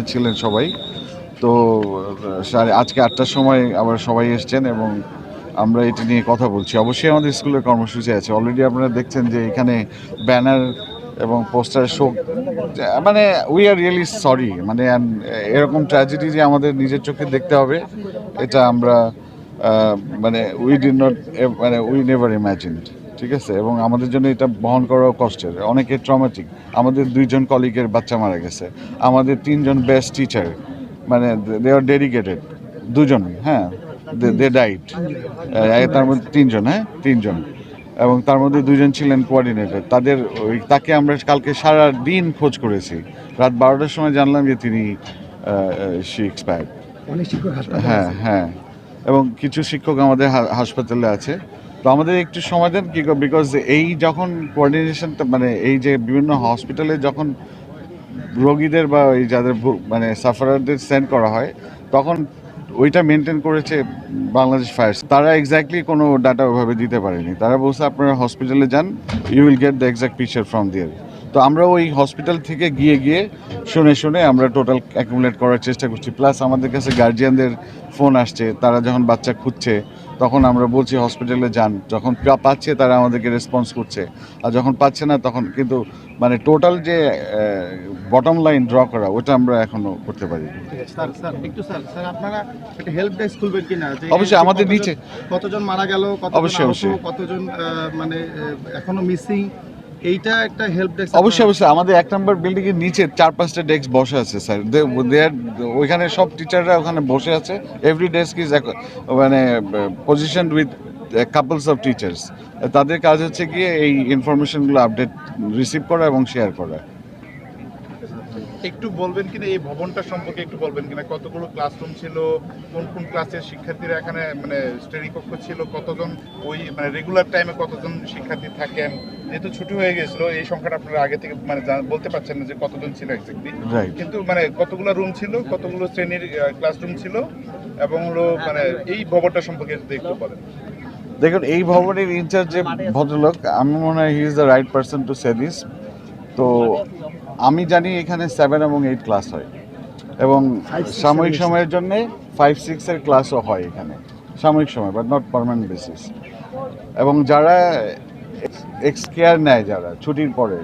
এখানে ছিলেন সবাই। তো সাড়ে আজকে আটটার সময় আবার সবাই এসছেন এবং আমরা এটা নিয়ে কথা বলছি। অবশ্যই আমাদের স্কুলের কর্মসূচি আছে। অলরেডি আপনারা দেখছেন যে এখানে ব্যানার এবং পোস্টার শো মানে উই আর রিয়েলি সরি মানে এরকম ট্র্যাজেডি যে আমাদের নিজের চোখে দেখতে হবে, এটা আমরা মানে উই ডিড নট মানে উই নেভার ইম্যাজিনড ঠিক আছে? এবং আমাদের জন্য এটা বহন করাও কষ্টের। অনেকে ট্রমাটিক আমাদের দুইজন কলিগের বাচ্চা মারা গেছে। আমাদের তিনজন বেস্ট টিচার মানে দে আর ডেডিকেটেড দুজন হ্যাঁ? দে ডাইট তার মধ্যে তিনজন হ্যাঁ? তিনজন। এবং তার মধ্যে দুজন ছিলেন কোয়ার্ডিনেটর তাদের ওই তাকে আমরা কালকে সারা দিন খোঁজ করেছি। রাত বারোটার সময় জানলাম যে তিনি শি এক্সপায়ার্ড হ্যাঁ হ্যাঁ। এবং কিছু শিক্ষক আমাদের হাসপাতালে আছে। তো আমাদের একটু সময় দেন, কি বিকজ এই যখন কোঅর্ডিনেশনটা মানে এই যে বিভিন্ন হসপিটালে যখন রোগীদের বা এই যাদের মানে সাফারারদের সেন্ড করা হয়, তখন ওইটা মেনটেন করেছে বাংলাদেশ ফায়ার তারা এক্স্যাক্টলি কোনো ডাটা ওইভাবে দিতে পারেনি। তারা বলছে, আপনারা হসপিটালে যান you will get the exact picture from there তো আমরা ওই হসপিটাল থেকে গিয়ে গিয়ে শুনে শুনে আমরা টোটাল অ্যাকুমুলেট করার চেষ্টা করছি। প্লাস আমাদের কাছে গার্জিয়ানদের ফোন আসছে, তারা যখন বাচ্চা খুঁজছে তখন আমরা বলছি হসপিটালে যান। যখন পাচ্ছে তারা আমাদেরকে রেসপন্স করছে। আর যখন পাচ্ছে না তখন কিন্তু মানে টোটাল যে বটম লাইন ড্র করা ওটা আমরা এখনও করতে পারি। অবশ্যই, আমাদের নিচে- কতজন মারা গেল কতজন অবশ্যই, অবশ্যই। কতজন মানে এখনও মিসিং এইটা একটা হেল্প ডেস্ক অবশ্যই অবশ্যই। আমাদের এক নম্বর বিল্ডিং এর নিচে চার পাঁচটা ডেস্ক বসে আছে স্যার দেয়ার ওইখানে সব টিচাররা ওখানে বসে আছে। এভরি ডেস্ক ইজ মানে position with couples of teachers তাদের কাজ হচ্ছে গিয়ে এই ইনফরমেশনগুলো আপডেট রিসিভ করা এবং শেয়ার করা। একটু বলবেন কিনা এই ভবনটা সম্পর্কে একটু বলবেন কিনা? কতগুলো ক্লাসরুম ছিল? কোন কোন ক্লাসের শিক্ষার্থীরা এখানে মানে শ্রেণীকক্ষ ছিল? কতজন ওই মানে রেগুলার টাইমে কতজন শিক্ষার্থী থাকেন? যেহেতু ছুটি হয়ে গেছিল এই সংখ্যাটা আপনারা আগে থেকে মানে বলতে পারছেন না যে কতজন ছিল এক্স্যাক্টলি কিন্তু মানে কতগুলো রুম ছিল কতগুলো শ্রেণির ক্লাসরুম ছিল এবং হলো মানে এই ভবনটা সম্পর্কে যদি একটু বলেন। দেখুন এই ভবনের ইনচার্জ যে ভদ্রলোক আমি মনে হয় he is the right person to say this তো আমি জানি এখানে সেভেন এবং এইট ক্লাস হয়। এবং সাময়িক সময়ের জন্যে ফাইভ সিক্সের ক্লাসও হয় এখানে। সাময়িক সময় বাট নট পারমানেন্ট বেসিস এবং যারা এক্স কেয়ার নেয় যারা ছুটির পরে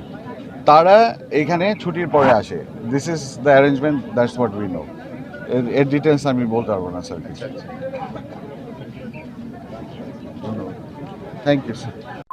তারা এখানে ছুটির পরে আসে। This is the arrangement that's what we know এর ডিটেলস আমি বলতে পারব না স্যার কিছু। Thank you sir